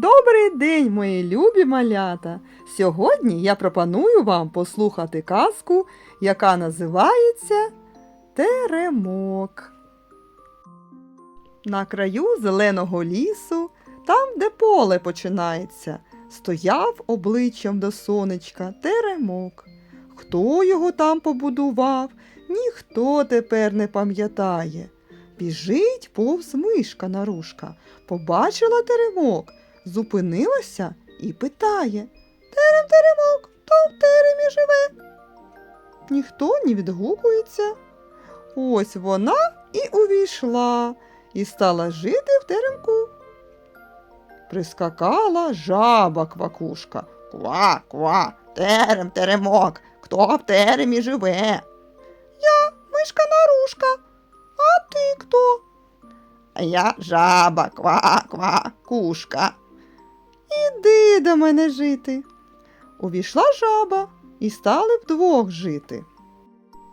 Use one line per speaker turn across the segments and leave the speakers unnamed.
Добрий день, мої любі малята! Сьогодні я пропоную вам послухати казку, яка називається Теремок. На краю зеленого лісу, там, де поле починається, стояв обличчям до сонечка теремок. Хто його там побудував, ніхто тепер не пам'ятає. Біжить повз мишка нарушка, побачила теремок, зупинилася і питає Терем теремок, хто в теремі живе? Ніхто не відгукується. Ось вона і увійшла, і стала жити в теремку. Прискакала жаба квакушка. Ква, ква, терем, теремок, хто в теремі живе? Я мишка нарушка, а ти хто? Я жаба, ква, ква, кушка. Іди до мене жити. Увійшла жаба і стали вдвох жити.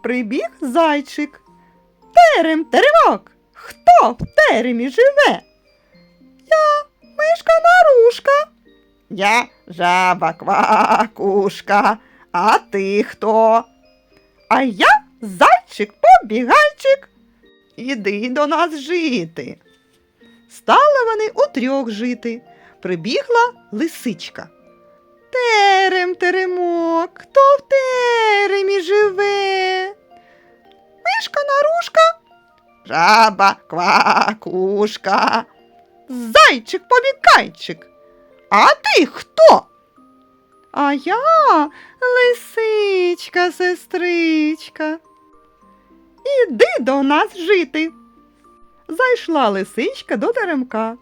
Прибіг зайчик. Терем, теремок, хто в теремі живе? Я мишка нарушка. Я жаба квакушка, а ти хто? А я зайчик побігайчик. Іди до нас жити. Стали вони утрьох жити. Прибігла лисичка. Терем, теремок, хто в теремі живе? Мишка нарушка, жаба квакушка, зайчик побікайчик. А ти хто? А я лисичка, сестричка. Іди до нас жити. Зайшла лисичка до теремка.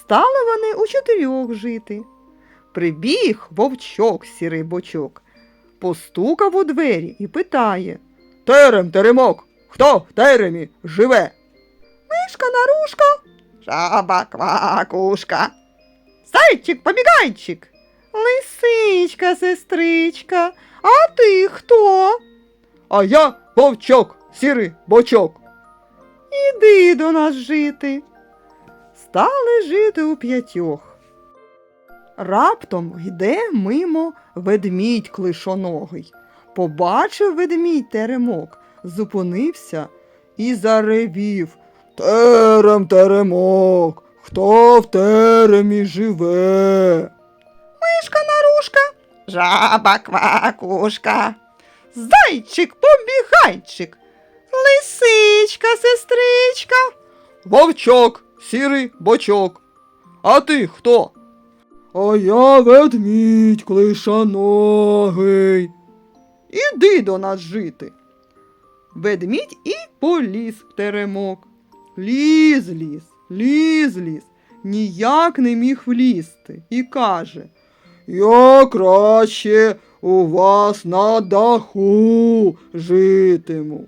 Стали вони у чотирьох жити. Прибіг вовчок сірий бочок, постукав у двері і питає Терем, теремок, хто в теремі живе? Мишка нарушка, жаба квакушка, зайчик побігайчик, лисичка, сестричка, а ти хто? А я вовчок, сірий бочок. Іди до нас жити. Стали жити у п'ятьох. Раптом йде мимо ведмідь клишоногий. Побачив ведмідь теремок, зупинився і заревів. Терем, теремок, хто в теремі живе? Мишка нарушка, жаба квакушка, зайчик побігайчик, лисичка, сестричка, вовчок, сірий бочок. А ти хто? А я ведмідь клишаногий. Іди до нас жити. Ведмідь і поліз в теремок. Ліз, ліз, ліз, ліз, ніяк не міг влізти і каже Я краще у вас на даху житиму.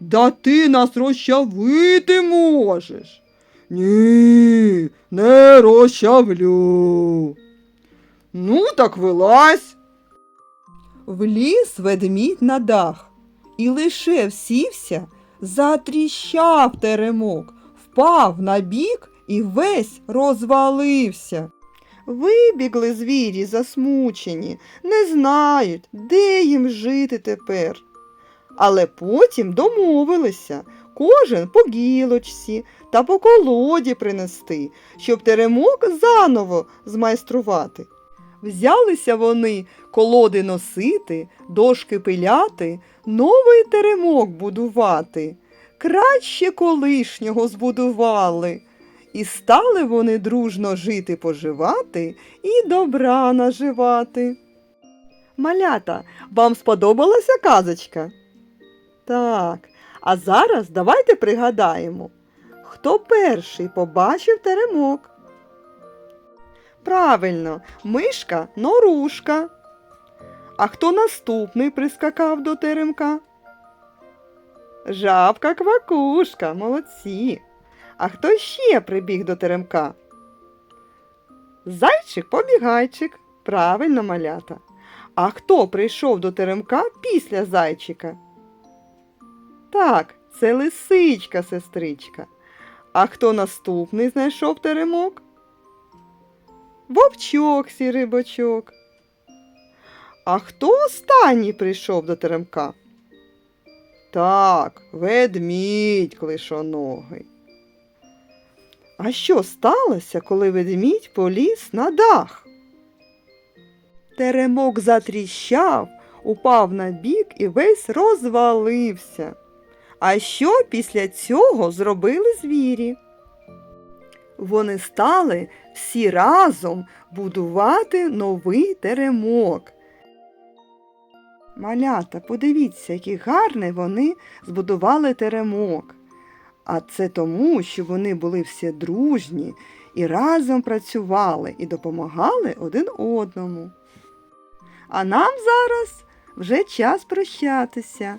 Да ти нас розчавити можеш. Ні, не розчавлю. Ну, так вилазь. Вліз ведмідь на дах і лише всівся, затріщав теремок, впав на бік і весь розвалився. Вибігли звірі засмучені, не знають, де їм жити тепер. Але потім домовилися кожен по гілочці та по колоді принести, щоб теремок заново змайструвати. Взялися вони колоди носити, дошки пиляти, новий теремок будувати. Краще колишнього збудували. І стали вони дружно жити поживати і добра наживати. Малята, вам сподобалася казочка? Так, а зараз давайте пригадаємо, хто перший побачив теремок. Правильно, мишка норушка. А хто наступний прискакав до теремка? Жабка квакушка, молодці. А хто ще прибіг до теремка? Зайчик побігайчик, правильно малята. А хто прийшов до теремка після зайчика? Так, це лисичка, сестричка. А хто наступний знайшов теремок? вовчок сірий бочок. А хто останній прийшов до теремка? Так, ведмідь клишоногий. А що сталося, коли ведмідь поліз на дах? Теремок затріщав, упав на бік і весь розвалився. А що після цього зробили звірі? Вони стали всі разом будувати новий теремок. Малята, подивіться, який гарний вони збудували теремок. А це тому, що вони були всі дружні і разом працювали і допомагали один одному. А нам зараз вже час прощатися.